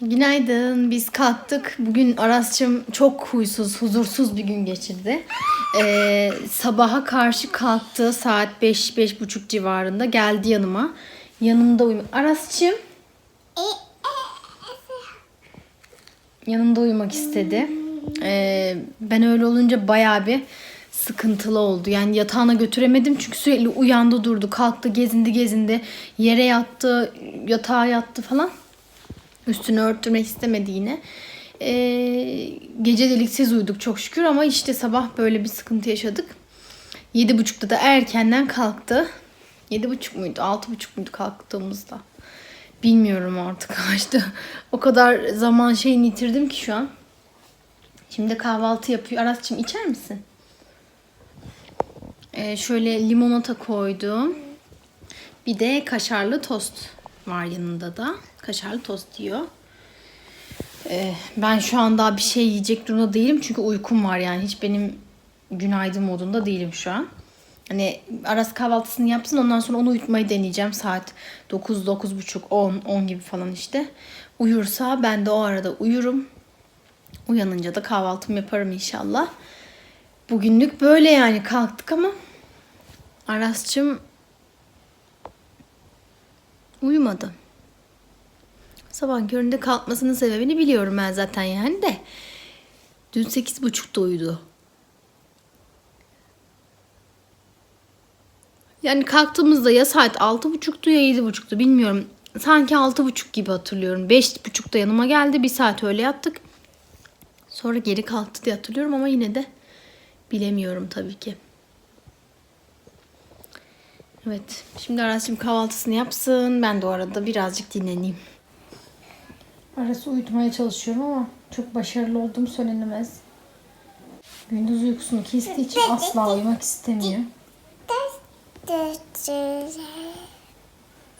Günaydın. Biz kalktık. Bugün Aras'cığım çok huysuz, huzursuz bir gün geçirdi. Ee, sabaha karşı kalktı. Saat 5-5.30 civarında geldi yanıma. Yanımda uyumak. Aras'cığım. Yanımda uyumak istedi. Ee, ben öyle olunca bayağı bir sıkıntılı oldu. Yani yatağına götüremedim çünkü sürekli uyandı durdu, kalktı, gezindi gezindi. Yere yattı, yatağa yattı falan. Üstünü örtmek istemedi yine. Ee, gece deliksiz uyuduk çok şükür ama işte sabah böyle bir sıkıntı yaşadık. Yedi buçukta da erkenden kalktı. Yedi buçuk muydu? Altı buçuk muydu kalktığımızda? Bilmiyorum artık kaçtı. O kadar zaman şeyini yitirdim ki şu an. Şimdi kahvaltı yapıyor. Aras'cığım içer misin? Ee, şöyle limonata koydum. Bir de kaşarlı tost var yanında da. Kaşarlı tost yiyor. Ee, ben şu an daha bir şey yiyecek durumda değilim. Çünkü uykum var yani. Hiç benim günaydın modunda değilim şu an. Hani Aras kahvaltısını yapsın ondan sonra onu uyutmayı deneyeceğim. Saat 9, 9.30, 10, 10 gibi falan işte. Uyursa ben de o arada uyurum. Uyanınca da kahvaltımı yaparım inşallah. Bugünlük böyle yani kalktık ama Aras'cığım uyumadı. Sabah köründe kalkmasının sebebini biliyorum ben zaten yani de. Dün sekiz buçukta uyudu. Yani kalktığımızda ya saat altı buçuktu ya yedi buçuktu bilmiyorum. Sanki altı buçuk gibi hatırlıyorum. Beş buçukta yanıma geldi. Bir saat öyle yattık. Sonra geri kalktı diye hatırlıyorum ama yine de bilemiyorum tabii ki. Evet. Şimdi Aras'cığım kahvaltısını yapsın. Ben de o arada birazcık dinleneyim. Aras'ı uyutmaya çalışıyorum ama çok başarılı olduğum söylenemez. Gündüz uykusunu kestiği için asla uyumak istemiyor.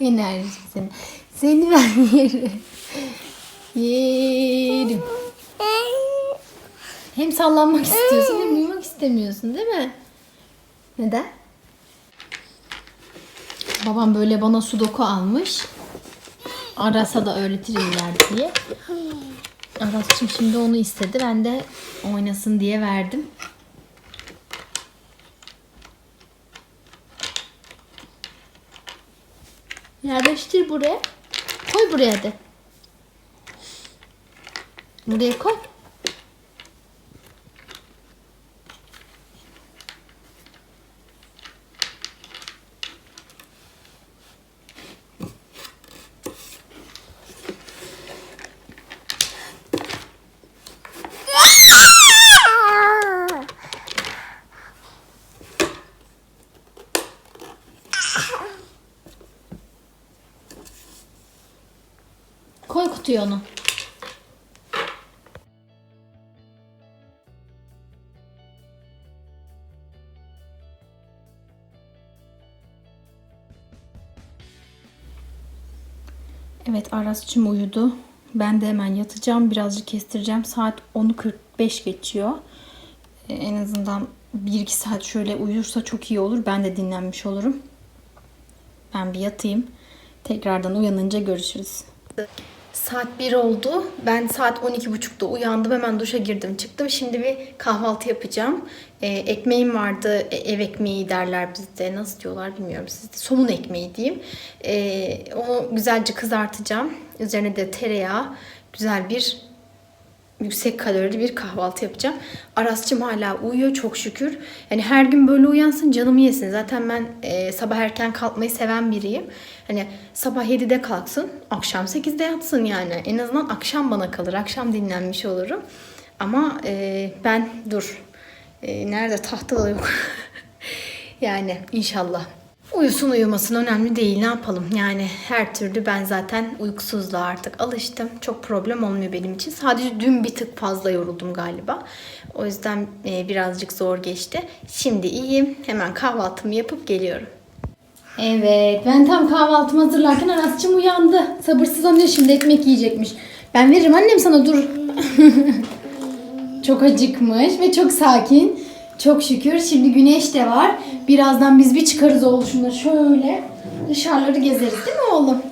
Enerji seni. Seni ben yerim. Yerim. Hem sallanmak istiyorsun hem uyumak istemiyorsun değil mi? Neden? Babam böyle bana sudoku almış. Aras'a da öğretirler diye. Aras'cığım şimdi onu istedi. Ben de oynasın diye verdim. Yerleştir buraya. Koy buraya de. Buraya koy. Koy kutuya onu. Evet Aras'cığım uyudu. Ben de hemen yatacağım. Birazcık kestireceğim. Saat 10'u 45 geçiyor. Ee, en azından 1-2 saat şöyle uyursa çok iyi olur. Ben de dinlenmiş olurum. Ben bir yatayım. Tekrardan uyanınca görüşürüz. Saat 1 oldu. Ben saat 12.30'da uyandım. Hemen duşa girdim çıktım. Şimdi bir kahvaltı yapacağım. Ee, ekmeğim vardı. E, ev ekmeği derler bizde. Nasıl diyorlar bilmiyorum sizde. Somun ekmeği diyeyim. Ee, onu güzelce kızartacağım. Üzerine de tereyağı. Güzel bir yüksek kalorili bir kahvaltı yapacağım. Aras'cığım hala uyuyor çok şükür. Yani her gün böyle uyansın canımı yesin. Zaten ben e, sabah erken kalkmayı seven biriyim. Hani sabah 7'de kalksın, akşam 8'de yatsın yani. En azından akşam bana kalır. Akşam dinlenmiş olurum. Ama e, ben dur. E, nerede tahta yok. yani inşallah. Uyusun uyumasın önemli değil ne yapalım? Yani her türlü ben zaten uykusuzluğa artık alıştım. Çok problem olmuyor benim için. Sadece dün bir tık fazla yoruldum galiba. O yüzden e, birazcık zor geçti. Şimdi iyiyim. Hemen kahvaltımı yapıp geliyorum. Evet ben tam kahvaltımı hazırlarken Aras'cığım uyandı. Sabırsızlanıyor şimdi ekmek yiyecekmiş. Ben veririm annem sana dur. Çok acıkmış ve çok sakin. Çok şükür. Şimdi güneş de var. Birazdan biz bir çıkarız oğlum şunları şöyle. Dışarıları gezeriz değil mi oğlum?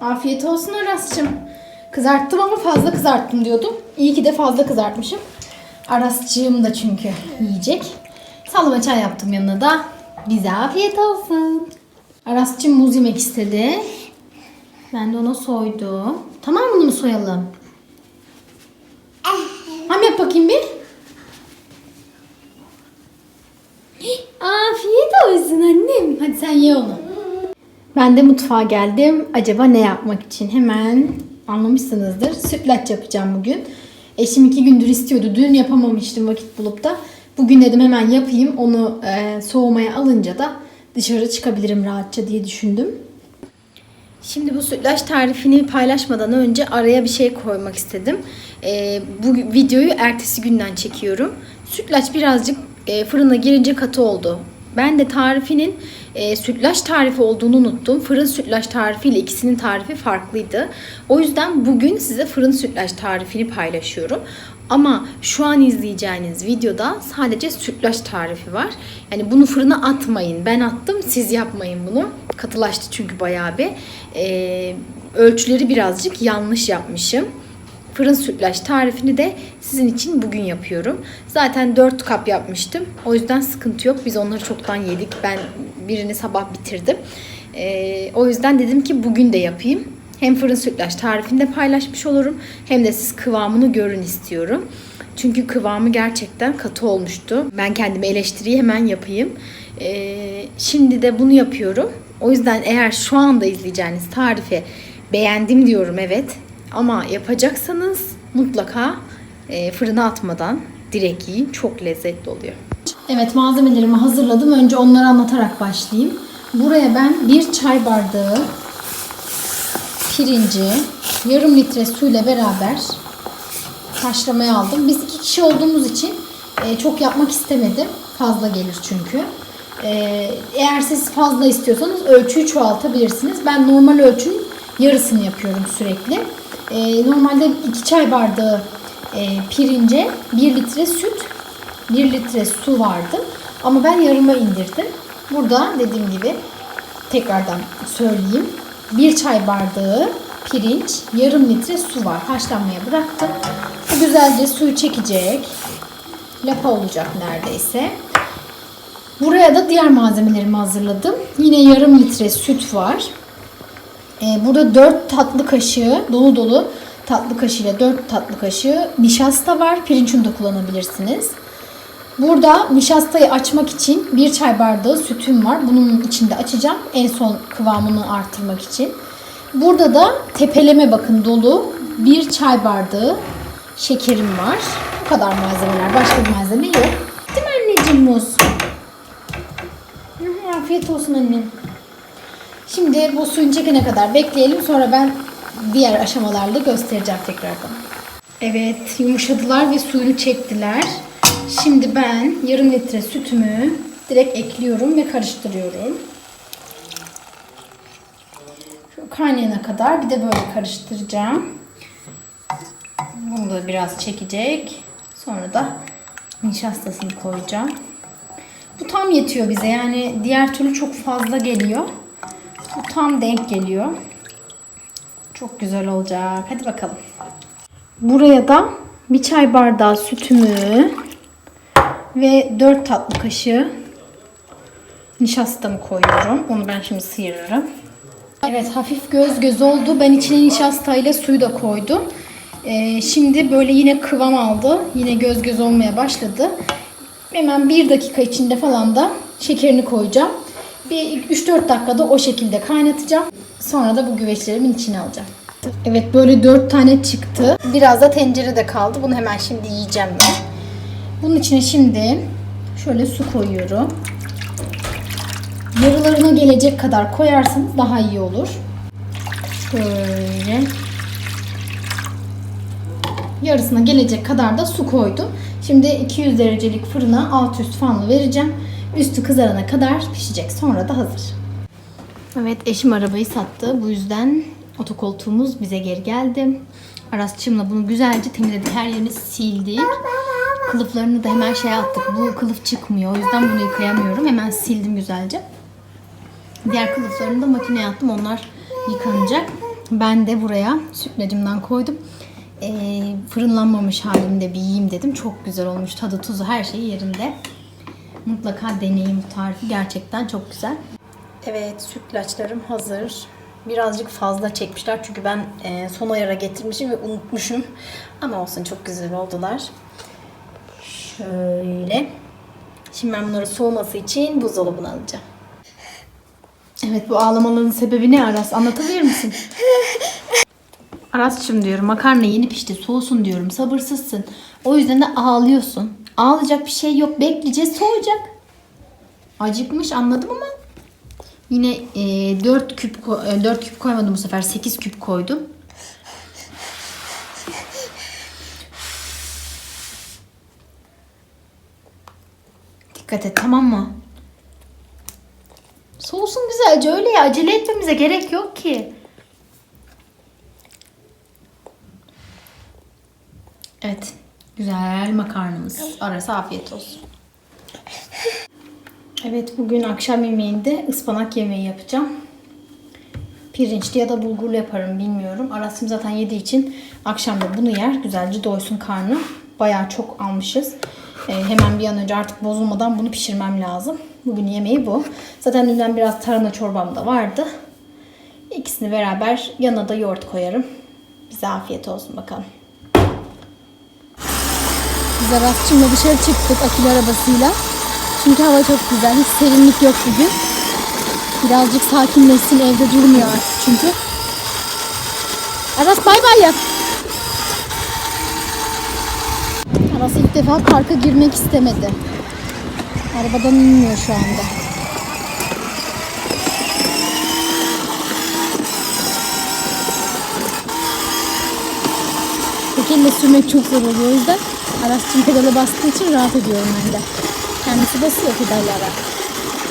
Afiyet olsun Aras'cığım. Kızarttım ama fazla kızarttım diyordum. İyi ki de fazla kızartmışım. Arasçığım da çünkü yiyecek. Sallama çay yaptım yanına da. Bize afiyet olsun. Arasçım muz yemek istedi. Ben de ona soydum. Tamam bunu mu soyalım? Ham yap bakayım bir. Olsun annem. Hadi sen ye onu. Ben de mutfağa geldim. Acaba ne yapmak için? Hemen anlamışsınızdır. Sütlaç yapacağım bugün. Eşim iki gündür istiyordu. Dün yapamamıştım vakit bulup da. Bugün dedim hemen yapayım. Onu e, soğumaya alınca da dışarı çıkabilirim rahatça diye düşündüm. Şimdi bu sütlaç tarifini paylaşmadan önce araya bir şey koymak istedim. Ee, bu videoyu ertesi günden çekiyorum. Sütlaç birazcık e, fırına girince katı oldu. Ben de tarifinin e, sütlaç tarifi olduğunu unuttum. Fırın sütlaç tarifi ile ikisinin tarifi farklıydı. O yüzden bugün size fırın sütlaç tarifini paylaşıyorum. Ama şu an izleyeceğiniz videoda sadece sütlaç tarifi var. Yani bunu fırına atmayın. Ben attım siz yapmayın bunu. Katılaştı çünkü bayağı bir. Ee, ölçüleri birazcık yanlış yapmışım. Fırın sütlaç tarifini de sizin için bugün yapıyorum. Zaten 4 kap yapmıştım. O yüzden sıkıntı yok. Biz onları çoktan yedik. Ben birini sabah bitirdim. Ee, o yüzden dedim ki bugün de yapayım. Hem fırın sütlaç tarifini de paylaşmış olurum. Hem de siz kıvamını görün istiyorum. Çünkü kıvamı gerçekten katı olmuştu. Ben kendime eleştiriyi hemen yapayım. Ee, şimdi de bunu yapıyorum. O yüzden eğer şu anda izleyeceğiniz tarifi beğendim diyorum evet. Ama yapacaksanız mutlaka e, fırına atmadan direkt yiyin. Çok lezzetli oluyor. Evet malzemelerimi hazırladım. Önce onları anlatarak başlayayım. Buraya ben bir çay bardağı pirinci yarım litre suyla beraber haşlamaya aldım. Biz iki kişi olduğumuz için e, çok yapmak istemedim. Fazla gelir çünkü. E, eğer siz fazla istiyorsanız ölçüyü çoğaltabilirsiniz. Ben normal ölçünün yarısını yapıyorum sürekli. E, normalde iki çay bardağı e, pirince 1 litre süt, 1 litre su vardı. Ama ben yarıma indirdim. Burada dediğim gibi tekrardan söyleyeyim. 1 çay bardağı pirinç, yarım litre su var. Haşlanmaya bıraktım. Bu güzelce suyu çekecek. Lapa olacak neredeyse. Buraya da diğer malzemelerimi hazırladım. Yine yarım litre süt var. Ee, burada 4 tatlı kaşığı dolu dolu tatlı kaşığı ile 4 tatlı kaşığı nişasta var. Pirinç unu da kullanabilirsiniz. Burada nişastayı açmak için bir çay bardağı sütüm var. Bunun içinde açacağım. En son kıvamını artırmak için. Burada da tepeleme bakın dolu bir çay bardağı şekerim var. Bu kadar malzemeler. Başka bir malzeme yok. Değil mi anneciğim muz? Afiyet olsun annem. Şimdi bu suyun çekene kadar bekleyelim. Sonra ben diğer aşamalarla göstereceğim tekrardan. Evet yumuşadılar ve suyunu çektiler. Şimdi ben yarım litre sütümü direkt ekliyorum ve karıştırıyorum. Şu kaynayana kadar bir de böyle karıştıracağım. Bunu da biraz çekecek. Sonra da nişastasını koyacağım. Bu tam yetiyor bize. Yani diğer türlü çok fazla geliyor. Tam denk geliyor. Çok güzel olacak. Hadi bakalım. Buraya da bir çay bardağı sütümü ve 4 tatlı kaşığı nişastamı koyuyorum. Onu ben şimdi sıyırırım. Evet hafif göz göz oldu. Ben içine nişastayla suyu da koydum. Ee, şimdi böyle yine kıvam aldı. Yine göz göz olmaya başladı. Hemen bir dakika içinde falan da şekerini koyacağım. Bir 3-4 dakikada o şekilde kaynatacağım. Sonra da bu güveçlerimin içine alacağım. Evet böyle 4 tane çıktı. Biraz da tencerede kaldı. Bunu hemen şimdi yiyeceğim ben. Bunun içine şimdi şöyle su koyuyorum. Yarılarına gelecek kadar koyarsanız daha iyi olur. Şöyle. Yarısına gelecek kadar da su koydum. Şimdi 200 derecelik fırına alt üst fanlı vereceğim. Üstü kızarana kadar pişecek. Sonra da hazır. Evet eşim arabayı sattı. Bu yüzden otokoltuğumuz bize geri geldi. Arasçımla bunu güzelce temizledik. Her yerini sildik. Kılıflarını da hemen şey attık. Bu kılıf çıkmıyor. O yüzden bunu yıkayamıyorum. Hemen sildim güzelce. Diğer kılıflarını da makineye attım. Onlar yıkanacak. Ben de buraya sütlacımdan koydum. Ee, fırınlanmamış halinde bir yiyeyim dedim. Çok güzel olmuş. Tadı, tuzu her şeyi yerinde. Mutlaka deneyin bu tarifi. Gerçekten çok güzel. Evet sütlaçlarım hazır. Birazcık fazla çekmişler çünkü ben e, son ayara getirmişim ve unutmuşum. Ama olsun çok güzel oldular. Şöyle. Şimdi ben bunları soğuması için buzdolabına alacağım. Evet bu ağlamaların sebebi ne Aras? Anlatabilir misin? Aras'cığım diyorum makarna yeni pişti soğusun diyorum sabırsızsın. O yüzden de ağlıyorsun. Ağlayacak bir şey yok bekleyeceğiz soğuyacak. Acıkmış anladım ama yine e, 4 küp e, 4 küp koymadım bu sefer 8 küp koydum. Dikkat et tamam mı? Soğusun güzelce öyle ya acele etmemize gerek yok ki. Evet. Güzel makarnamız. Arası afiyet olsun. Evet bugün akşam yemeğinde ıspanak yemeği yapacağım. Pirinçli ya da bulgurlu yaparım bilmiyorum. Arasım zaten yediği için akşam da bunu yer. Güzelce doysun karnı. Bayağı çok almışız. Ee, hemen bir an önce artık bozulmadan bunu pişirmem lazım. Bugün yemeği bu. Zaten dünden biraz tarhana çorbam da vardı. İkisini beraber yanına da yoğurt koyarım. Bize afiyet olsun bakalım. Biz Aras'cığımla dışarı çıktık akülü arabasıyla. Çünkü hava çok güzel. Hiç serinlik yok bugün. Birazcık sakinleşsin evde durmuyor artık çünkü. Aras bay bay yap. Aras ilk defa parka girmek istemedi. Arabadan inmiyor şu anda. Tek sürmek çok zor oluyor. O yüzden Aras'cığım pedala bastığı için rahat ediyorum ben de. Kendisi basıyor pedallara.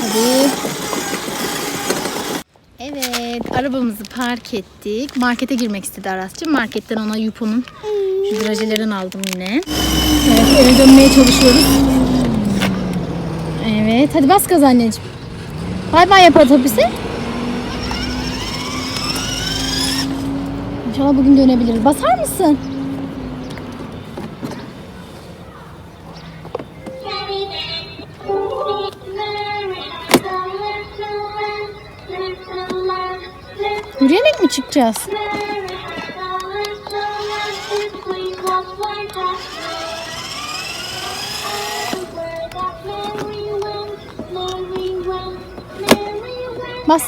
Hadi. Evet, arabamızı park ettik. Markete girmek istedi Aras'cığım. Marketten ona Yupo'nun şu drajelerden aldım yine. Evet, eve dönmeye çalışıyoruz. Evet, hadi bas gaz anneciğim. Bay bay yap otobüse. İnşallah bugün dönebiliriz. Basar mısın? Yürüyerek mi çıkacağız? Bas.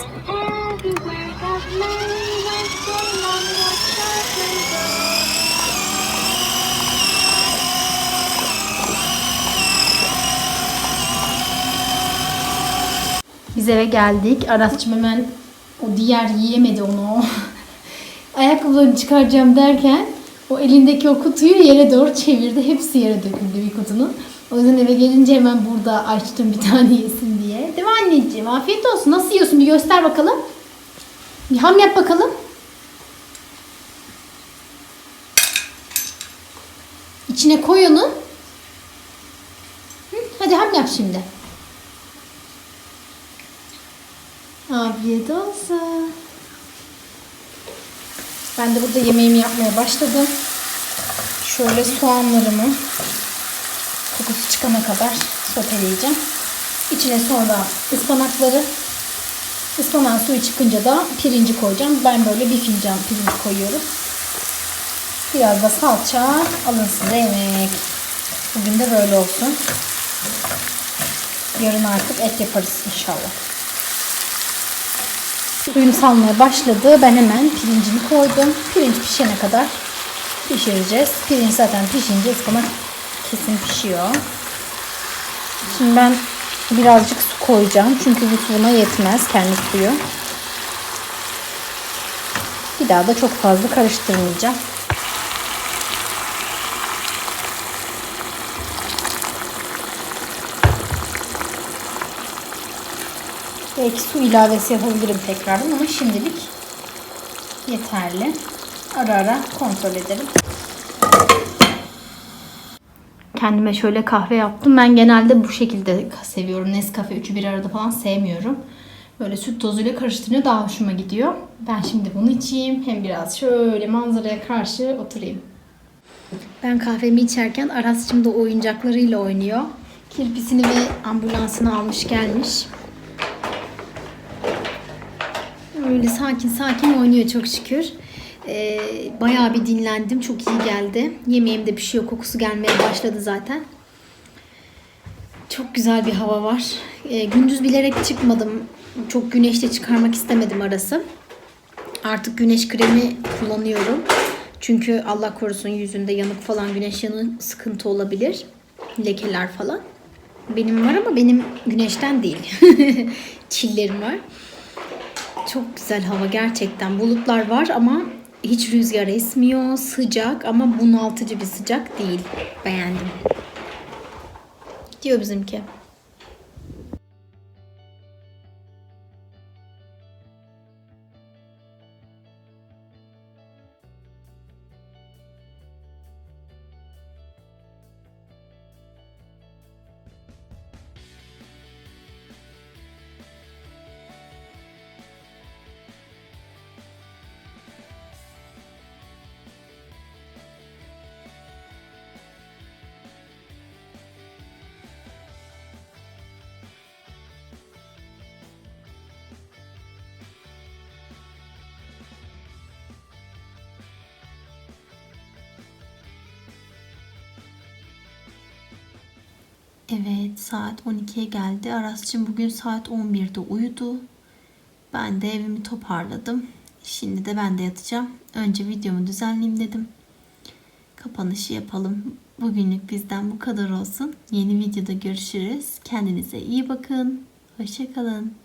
Biz eve geldik. Aras'cığım hemen diğer yiyemedi onu. Ayakkabılarını çıkaracağım derken o elindeki o kutuyu yere doğru çevirdi. Hepsi yere döküldü bir kutunun. O yüzden eve gelince hemen burada açtım bir tane yesin diye. Değil mi anneciğim? Afiyet olsun. Nasıl yiyorsun? Bir göster bakalım. Bir ham yap bakalım. İçine koy onu. Hadi ham yap şimdi. Afiyet olsun. Ben de burada yemeğimi yapmaya başladım. Şöyle soğanlarımı kokusu çıkana kadar soteleyeceğim. İçine sonra ıspanakları ıspanak suyu çıkınca da pirinci koyacağım. Ben böyle bir fincan pirinç koyuyorum. Biraz da salça alın size yemek. Bugün de böyle olsun. Yarın artık et yaparız inşallah. Suyum salmaya başladı. Ben hemen pirincimi koydum. Pirinç pişene kadar pişireceğiz. Pirinç zaten pişince ıspanak kesin pişiyor. Şimdi ben birazcık su koyacağım. Çünkü bu buna yetmez kendi suyu. Bir daha da çok fazla karıştırmayacağım. Belki su ilavesi yapabilirim tekrardan ama şimdilik yeterli. Ara ara kontrol ederim. Kendime şöyle kahve yaptım. Ben genelde bu şekilde seviyorum. Nescafe üçü bir arada falan sevmiyorum. Böyle süt tozuyla karıştırınca daha hoşuma gidiyor. Ben şimdi bunu içeyim. Hem biraz şöyle manzaraya karşı oturayım. Ben kahvemi içerken Aras'cığım da oyuncaklarıyla oynuyor. Kirpisini ve ambulansını almış gelmiş. Öyle sakin sakin oynuyor çok şükür. Ee, bayağı bir dinlendim. Çok iyi geldi. Yemeğimde pişiyor. Kokusu gelmeye başladı zaten. Çok güzel bir hava var. Ee, gündüz bilerek çıkmadım. Çok güneşte çıkarmak istemedim arası. Artık güneş kremi kullanıyorum. Çünkü Allah korusun yüzünde yanık falan güneş yanığı sıkıntı olabilir. Lekeler falan. Benim var ama benim güneşten değil. Çillerim var. Çok güzel hava gerçekten. Bulutlar var ama hiç rüzgar esmiyor. Sıcak ama bunaltıcı bir sıcak değil. Beğendim. Diyor bizimki. Evet saat 12'ye geldi. Aras'cığım bugün saat 11'de uyudu. Ben de evimi toparladım. Şimdi de ben de yatacağım. Önce videomu düzenleyeyim dedim. Kapanışı yapalım. Bugünlük bizden bu kadar olsun. Yeni videoda görüşürüz. Kendinize iyi bakın. Hoşçakalın.